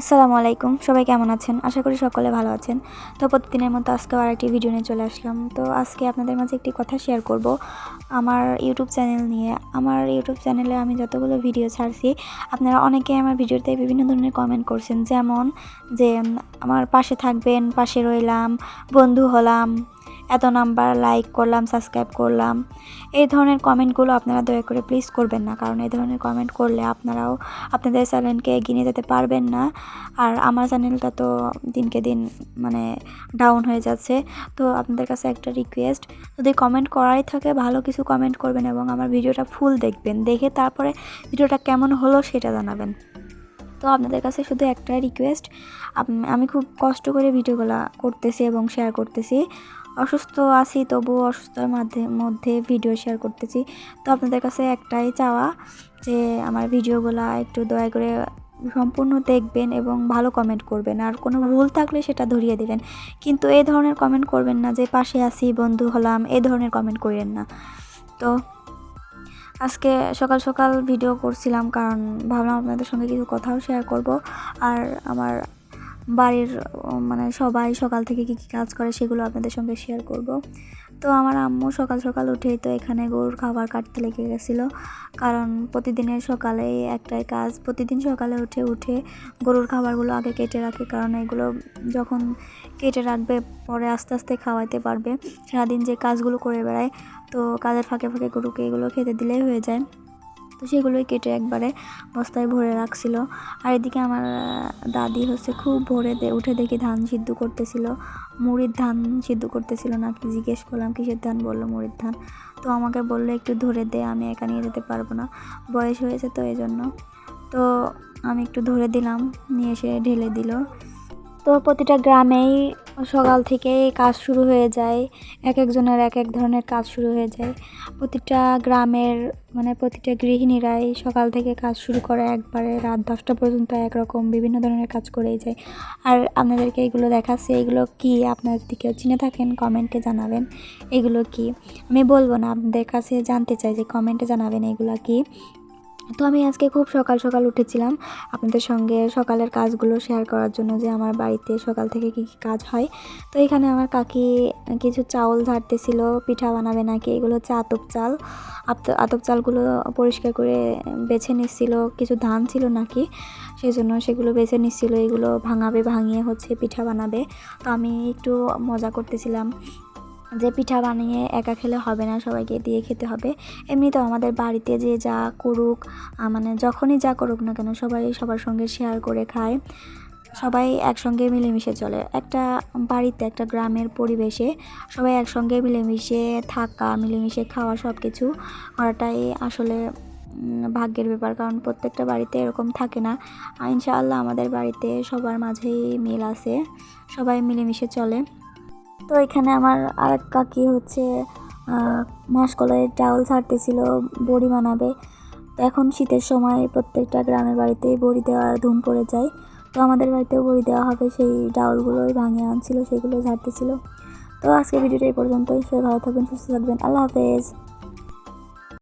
আসসালামু আলাইকুম। সবাই কেমন আছেন? আশা করি সকলে ভালো আছেন। তো প্রতিদিনের মতো আজকে আর একটি ভিডিও নিয়ে চলে আসলাম। তো আজকে আপনাদের মাঝে একটি কথা শেয়ার করব। আমার ইউটিউব চ্যানেল নিয়ে। আমার ইউটিউব চ্যানেলে আমি যতগুলো ভিডিও ছাড়ছি, আপনারা অনেকে আমার ভিডিওতে বিভিন্ন ধরনের কমেন্ট করছেন। যেমন যে, আমার পাশে থাকবেন, পাশে রইলাম, বন্ধু হলাম। এত নাম্বার লাইক করলাম সাবস্ক্রাইব করলাম। এই ধরনের কমেন্টগুলো আপনারা দয়া করে প্লিজ করবেন না, কারণ এই ধরনের কমেন্ট করলে আপনারাও আপনাদের চ্যানেলকে এগিয়ে যেতে পারবেন না। আর আমার চ্যানেলটা তো দিনকে দিন মানে ডাউন হয়ে যাচ্ছে। তো আপনাদের কাছে একটা রিকোয়েস্ট যদি কমেন্ট করাই থাকে, ভালো কিছু কমেন্ট করবেন এবং আমার ভিডিওটা ফুল দেখবেন। দেখে তারপরে ভিডিওটা কেমন হলো সেটা জানাবেন। তো আপনাদের কাছে শুধু একটা রিকোয়েস্ট আমি খুব কষ্ট করে ভিডিওগুলো করতেছি এবং শেয়ার করতেছি। অসুস্থ আছি তবুও অসুস্থতার মাধ্যে, মধ্যে ভিডিও শেয়ার করতেছি। তো আপনাদের কাছে একটাই চাওয়া যে, আমার ভিডিওগুলো একটু দয়া করে সম্পূর্ণ দেখবেন এবং ভালো কমেন্ট করবেন। আর কোনো ভুল থাকলে সেটা ধরিয়ে দেবেন। কিন্তু এই ধরনের কমেন্ট করবেন না যে, পাশে আছি, বন্ধু হলাম। এই ধরনের কমেন্ট করেন না। তো আজকে সকাল সকাল ভিডিও করছিলাম কারণ ভাবলাম আপনাদের সঙ্গে কিছু কথাও শেয়ার করব। আর আমার বাড়ির মানে সবাই সকাল থেকে কী কী কাজ করে সেগুলো আপনাদের সঙ্গে শেয়ার করব। তো আমার আম্মু সকাল সকাল উঠেই তো এখানে গরুর খাবার কাটতে লেগে গেছিল। কারণ প্রতিদিনের সকালে একটাই কাজ, প্রতিদিন সকালে উঠে উঠে গরুর খাবারগুলো আগে কেটে রাখে। কারণ এগুলো যখন কেটে রাখবে, পরে আস্তে আস্তে খাওয়াইতে পারবে। সারাদিন যে কাজগুলো করে বেড়ায়, তো কাজের ফাঁকে ফাঁকে গরুকে এগুলো খেতে দিলেই হয়ে যায়। তো সেগুলোই কেটে একবারে বস্তায় ভরে রাখছিল। আর এদিকে আমার দাদি হচ্ছে খুব ভোরে উঠে দেখি ধান সিদ্ধ করতেছিল। মুড়ির ধান সিদ্ধ করতেছিল না, কি জিজ্ঞেস করলাম, কিসের ধান বলল মুড়ির ধান? তো আমাকে বলল, একটু ধরে দে, আমি একা নিয়ে যেতে পারব না। বয়স হয়েছে তো এই জন্য তো আমি একটু ধরে দিলাম, নিয়ে এসে ঢেলে দিল। তো প্রতিটা গ্রামেই সকাল থেকেই কাজ শুরু হয়ে যায়, এক একজনের এক এক ধরনের কাজ শুরু হয়ে যায়। প্রতিটা গ্রামের মানে প্রতিটা গৃহিণীরাই সকাল থেকে কাজ শুরু করে একবারে রাত দশটা পর্যন্ত একরকম বিভিন্ন ধরনের কাজ করেই যায়। আর আপনাদেরকে এগুলো দেখাচ্ছে, এগুলো কি? আপনারা যদি কেউ চিনে থাকেন, কমেন্টে জানাবেন এগুলো কি? আমি বলব না, আপনাদের কাছে জানতে চাই যে কমেন্টে জানাবেন এগুলো কি। তো আমি আজকে খুব সকাল সকাল উঠেছিলাম আপনাদের সঙ্গে সকালের কাজগুলো শেয়ার করার জন্য যে আমার বাড়িতে সকাল থেকে কী কী কাজ হয়। তো এখানে আমার কাকি কিছু চাউল ঝাড়তেছিল, পিঠা বানাবে নাকি, এগুলো হচ্ছে আতপ চাল। আত- আতপ চালগুলো পরিষ্কার করে বেছে নিচ্ছিল, কিছু ধান ছিল নাকি সেই জন্য সেগুলো বেছে নিচ্ছিল, এগুলো ভাঙাবে, ভাঙিয়ে হচ্ছে পিঠা বানাবে। তো আমি একটু মজা করতেছিলাম। যে পিঠা বানিয়ে একা খেলে হবে না, সবাইকে দিয়ে খেতে হবে। এমনি তো আমাদের বাড়িতে যে যা করুক মানে যখনই যা করুক না কেন সবাই সবার সঙ্গে শেয়ার করে খায়। সবাই একসঙ্গে মিলেমিশে চলে। একটা বাড়িতে, একটা গ্রামের পরিবেশে সবাই একসঙ্গে মিলেমিশে থাকা, মিলেমিশে খাওয়া সব কিছু করাটাই আসলে ভাগ্যের ব্যাপার। কারণ প্রত্যেকটা বাড়িতে এরকম থাকে না। ইনশাআল্লাহ আমাদের বাড়িতে সবার মাঝেই মিল আছে। সবাই মিলেমিশে চলে। তো এখানে আমার আর এক কাকি হচ্ছে মাসকলাইয়ের চাউল ছাড়তেছিল, বড়ি বানাবে। তো এখন শীতের সময় প্রত্যেকটা গ্রামের বাড়িতেই বড়ি দেওয়ার ধুম পড়ে যায়। তো আমাদের বাড়িতেও বড়ি দেওয়া হবে, সেই ডাউলগুলোই ভাঙিয়ে আনছিল, সেগুলো ঝাড়তেছিল তো আজকে ভিডিওটা এই পর্যন্তই। সবাই ভালো থাকবেন, সুস্থ থাকবেন। আল্লাহ হাফেজ।